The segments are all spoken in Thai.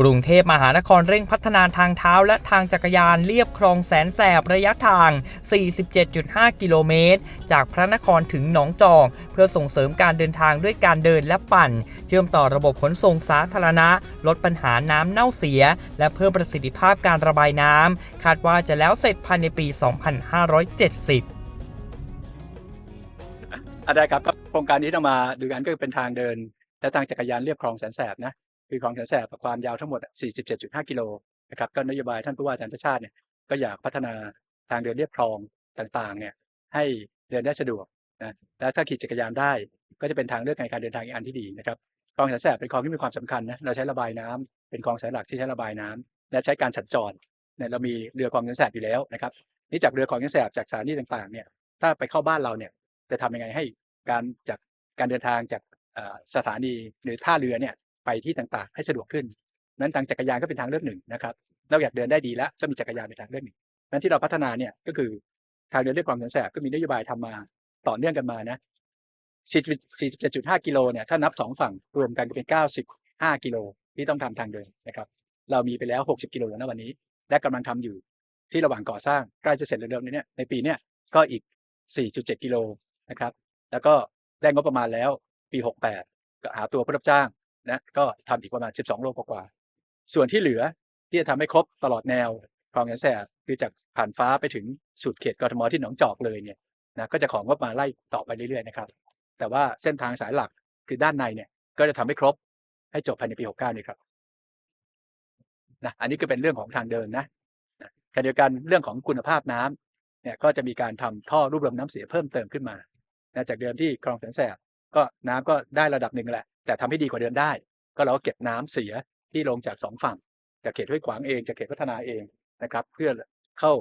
กรุงเทพมหานครเร่งพัฒนาทางเท้าและทางจักรยานเลียบคลองแสนแสบระยะทาง 47.5 กิโลเมตร จากพระนครถึงหนองจอก เพื่อส่งเสริมการเดินทางด้วยการเดินและปั่น เชื่อมต่อระบบขนส่งสาธารณะ ลดปัญหาน้ำเน่าเสีย และเพิ่มประสิทธิภาพการระบายน้ำคาดว่าจะแล้วเสร็จภายในปี 2570อะได้ครับโครงการนี้ต้องมาดูกันก็เป็นทางเดิน และทางจักรยานเรียบคลองแสนแสบนะ คือคลองแสนแสบความยาวทั้งหมด 47.5 กิโลนะครับก็นโยบายท่านผู้ว่าอาจารย์ชาติเนี่ยก็อยากพัฒนาทางเดินเรียบคลองต่างๆเนี่ยให้เดินได้สะดวกนะและถ้าขี่จักรยานได้ก็จะเป็นทางเลือกในการเดินทางอีกอันที่ดีนะครับคลองแสนแสบเป็นคลองที่มีความสำคัญนะเราใช้ระบายน้ำเป็นคลองสายหลักที่ใช้ระบายน้ำและใช้การสัญจรเนี่ยเรามีเรือคลองแสนแสบอยู่แล้วนะครับนี่จากเรือคลองแสนแสบจากสถานีต่างๆเนี่ยถ้าไปเข้าบ้านเราเนี่ยจะทำยังไงให้การจากการเดินทางจากสถานีหรือท่าเรือเนี่ย ไปที่ต่างๆ ให้สะดวกขึ้น นั้นทางจักรยานก็เป็นทางเลือกหนึ่งนะครับนอกจากเดินได้ดีแล้วก็มีจักรยานเป็นทางเลือกหนึ่งนั้นที่เราพัฒนาเนี่ยก็คือทางเดินเรียบคลองแสนแสบก็มีนโยบายทำมาต่อเนื่องกันมานะ47.5 กิโลเนี่ยถ้านับสองฝั่งรวมกันก็เป็น 95 กิโลที่ต้องทำทางเดินนะครับ เรามีไปแล้ว 60 กิโลแล้วนะวันนี้ และกำลังทำอยู่ที่ระหว่างก่อสร้างใกล้จะเสร็จเร็วๆนี้เนี่ยในปีเนี้ยก็อีก 4.7 กิโลนะครับ แล้วก็ได้งบประมาณแล้วปี 68 ก็หาตัวผู้รับจ้าง นะก็ทำอีกประมาณ 12 โลกว่าส่วนที่เหลือที่จะทำให้ครบตลอดแนวคลองแสนแสบคือจากผ่านฟ้าไปถึงสุดเขตกรทมที่หนองจอกเลยเนี่ยนะก็จะของงบมาไล่ต่อไปเรื่อยๆนะครับ แต่ว่าเส้นทางสายหลักคือด้านในเนี่ยก็จะทำให้ครบให้จบภายในปี 69นี่ครับนะอันนี้ก็เป็นเรื่องของทางเดินนะขณะเดียวกันเรื่องของคุณภาพน้ำเนี่ยก็จะมีการทำท่อรูปรวมน้ำเสียเพิ่มเติมขึ้นมานะจากเดิมที่คลองแสนแสบก็น้ำก็ได้ระดับหนึ่งแหละ แต่ทำให้ดีกว่าเดิมได้ ก็เราก็เก็บน้ำเสียที่ลงจากสองฝั่งจากเขตห้วยขวางเองจากเขตพัฒนาเองนะครับ เพื่อเข้า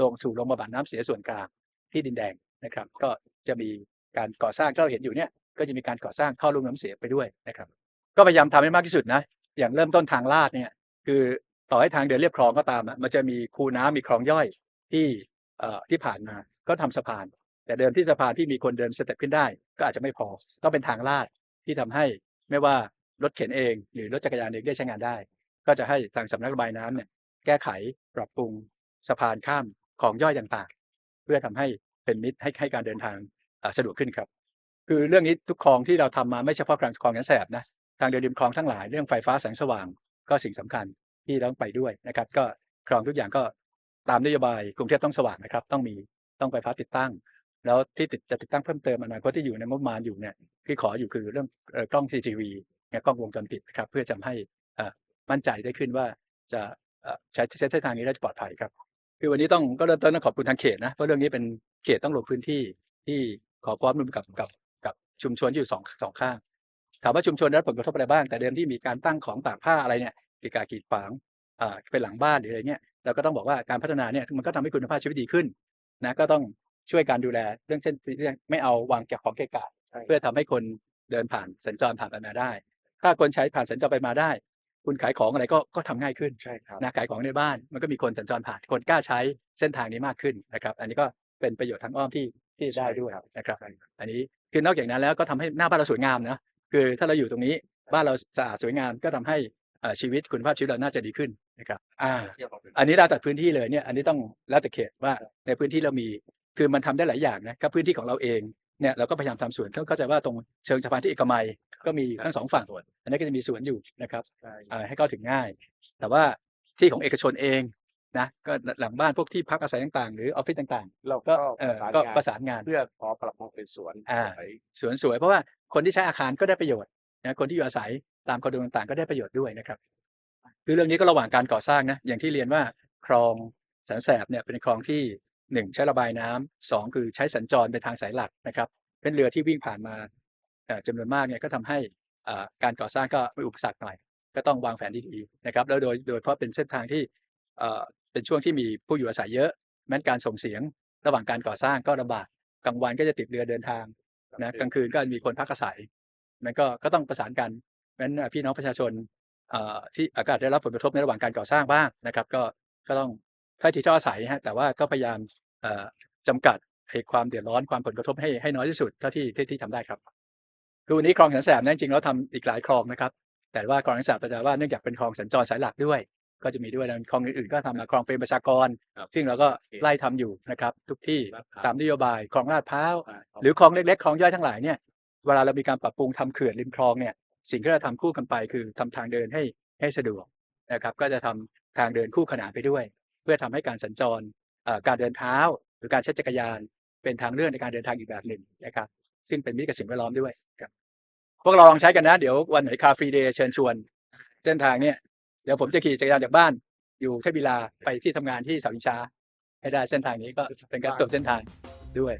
ลงสู่โรงบำบัดน้ำเสียส่วนกลางที่ดินแดงนะครับ ก็จะมีการก่อสร้างที่เราเห็นอยู่เนี่ยก็จะมีการก่อสร้างท่อลุ่มน้ำเสียไปด้วยนะครับ ก็พยายามทำให้มากที่สุดนะอย่างเริ่มต้นทางลาดเนี่ยคือต่อให้ทางเดินเรียบคลองก็ตามมันจะมีคูน้ำมีคลองย่อยที่เอ่อที่ผ่านมาก็ทำสะพาน แต่เดิมที่สะพานที่มีคนเดินสเต็ปขึ้นได้ ก็อาจจะไม่พอต้องเป็นทางลาด ที่ทำให้ไม่ว่ารถเข็นเอง หรือรถจักรยานเองได้ใช้งานได้ ก็จะให้ทางสำนักระบายน้ำเนี่ยแก้ไขปรับปรุงสะพานข้ามของย่อยต่างๆ เพื่อทำให้เป็นมิตรให้ให้การเดินทางสะดวกขึ้นครับ คือเรื่องนี้ทุกคลองที่เราทำมาไม่เฉพาะคลองคลองแสนแสบนะทางเดินริมคลองทั้งหลายเรื่องไฟฟ้าแสงสว่างก็สิ่งสำคัญที่ต้องไปด้วยนะครับ ก็คลองทุกอย่างก็ตามนโยบายกรุงเทพต้องสว่างนะครับ ต้องมีต้องไฟฟ้าติดตั้ง แล้วที่ติดจะติดตั้งเพิ่มเติมอนาคตที่อยู่ในงบประมาณอยู่เนี่ยที่ขออยู่คือเรื่องกล้อง CCTV กล้องวงจรปิดนะครับเพื่อจะให้มั่นใจได้ขึ้นว่าจะใช้ใช้เส้นทางนี้ได้ปลอดภัยครับ คือวันนี้ต้องก็เริ่มต้นต้องขอบคุณทางเขตนะเพราะเรื่องนี้เป็นเขตต้องลงพื้นที่ที่ขอความร่วมมือกับกับกับชุมชนอยู่สองสองข้าง ถามว่าชุมชนได้ผลกระทบอะไรบ้าง แต่เดิมที่มีการตั้งของตากผ้าอะไรเนี่ยกีกากีดขวางเป็นหลังบ้านหรืออะไรเนี่ยเราก็ต้องบอกว่าการพัฒนาเนี่ยมันก็ทำให้คุณภาพชีวิตดีขึ้นนะก็ต้อง ช่วยการดูแลเรื่องเส้นเรื่องไม่เอาวางเก็บของเกะกะเพื่อทำให้คนเดินผ่านสัญจรผ่านไปมาได้ ถ้าคนใช้ผ่านสัญจรไปมาได้ คุณขายของอะไรก็ก็ทำง่ายขึ้นใช่ครับนะขายของในบ้านมันก็มีคนสัญจรผ่านคนกล้าใช้เส้นทางนี้มากขึ้นนะครับ อันนี้ก็เป็นประโยชน์ทางอ้อมที่ที่ได้ด้วยนะครับ อันนี้คือนอกจากนั้นแล้วก็ทำให้หน้าบ้านเราสวยงามนะคือถ้าเราอยู่ตรงนี้บ้านเราสะอาดสวยงามก็ทำให้เอ่อชีวิตคุณภาพชีวิตเราน่าจะดีขึ้นนะครับ อ่า อันนี้เราตัดพื้นที่เลยเนี่ย อันนี้ต้องแล้วแต่เขตว่าในพื้นที่เรามี คือมันทำได้หลายอย่างนะก็พื้นที่ของเราเองเนี่ยเราก็พยายามทำสวนเข้าใจว่าตรงเชิงสะพานที่เอกมัยก็มีทั้งสองฝั่งอันนี้ก็จะมีสวนอยู่นะครับใช่อ่าให้เข้าถึงง่าย แต่ว่าที่ของเอกชนเองนะก็หลังบ้านพวกที่พักอาศัยต่างๆ หรือออฟฟิศต่างเราๆก็ก็เออประสานก็งานประสานงานเพื่อขอปรับปรุงเป็นสวนอ่าสวยสวนสวยเพราะว่าคนที่ใช้อาคารก็ได้ประโยชน์นะคนที่อยู่อาศัยตามคอนโดต่างๆ ก็ได้ประโยชน์ด้วยนะครับคือเรื่องนี้ก็ระหว่างการก่อสร้างนะอย่างที่เรียนว่าคลองแสนแสบเนี่ยเป็นคลองที่ หนึ่งใช้ระบายน้ำสองคือใช้สัญจรเป็นทางสายหลักนะครับเป็นเรือที่วิ่งผ่านมาเอ่อจำนวนมากเนี่ยก็ทำให้อ่าการก่อสร้างก็มีอุปสรรคหน่อย ก็ต้องวางแผนดีๆนะครับแล้วโดยโดยเฉพาะเป็นเส้นทางที่เอ่อเป็นช่วงที่มีผู้อยู่อาศัยเยอะ แม้นการส่งเสียงระหว่างการก่อสร้างก็ลำบากกลางวันก็จะติดเรือเดินทางนะกลางคืนก็มีคนพักอาศัยมันก็ก็ต้องประสานกันเพราะฉะนั้นพี่น้องประชาชนเอ่อที่อากาศได้รับผลกระทบในระหว่างการก่อสร้างบ้างนะครับ ก็ก็ต้อง ค่อยที่ท่ออาศัยฮะแต่ว่าก็พยายามเอ่อจำกัดให้ความเดือดร้อนความผลกระทบให้ให้น้อยที่สุดเท่าที่ที่ที่ทำได้ครับคือวันนี้คลองแสนแสบนั้นจริงๆแล้วทำอีกหลายคลองนะครับ แต่ว่าคลองแสนแสบแต่ว่าเนื่องจากเป็นคลองสัญจรสายหลักด้วย ก็จะมีด้วยแล้วคลองอื่นๆก็ทำมาคลองเป็นประชากรครับซึ่งเราก็โอเคไล่ทำอยู่นะครับ ทุกที่ลาดพร้าวตามนโยบายคลองลาดพร้าวอ่าหรือคลองเล็กๆคลองย่อยทั้งหลายเนี่ยเวลาเรามีการปรับปรุงทำเขื่อนริมคลองเนี่ยสิ่งที่เราทำคู่กันไปคือทำทางเดินให้ให้สะดวกนะครับ ก็จะทำทางเดินคู่ขนานไปด้วย เพื่อทำให้การสัญจรการเดินเท้า หรือการใช้จักรยาน เป็นทางเลือกในการเดินทางอีกแบบหนึ่งนะครับ ซึ่งเป็นมิตรกับสิ่งแวดล้อมด้วยครับพวกเราลองใช้กันนะ เดี๋ยววันไหนคาฟรีเดย์เชิญชวน เส้นทางเนี่ยเดี๋ยวผมจะขี่จักรยานจากบ้าน อยู่เทพบิลาไปที่ทำงานที่สาวิชาให้ได้เส้นทางนี้ก็เป็นการเปิมเส้นทางด้วย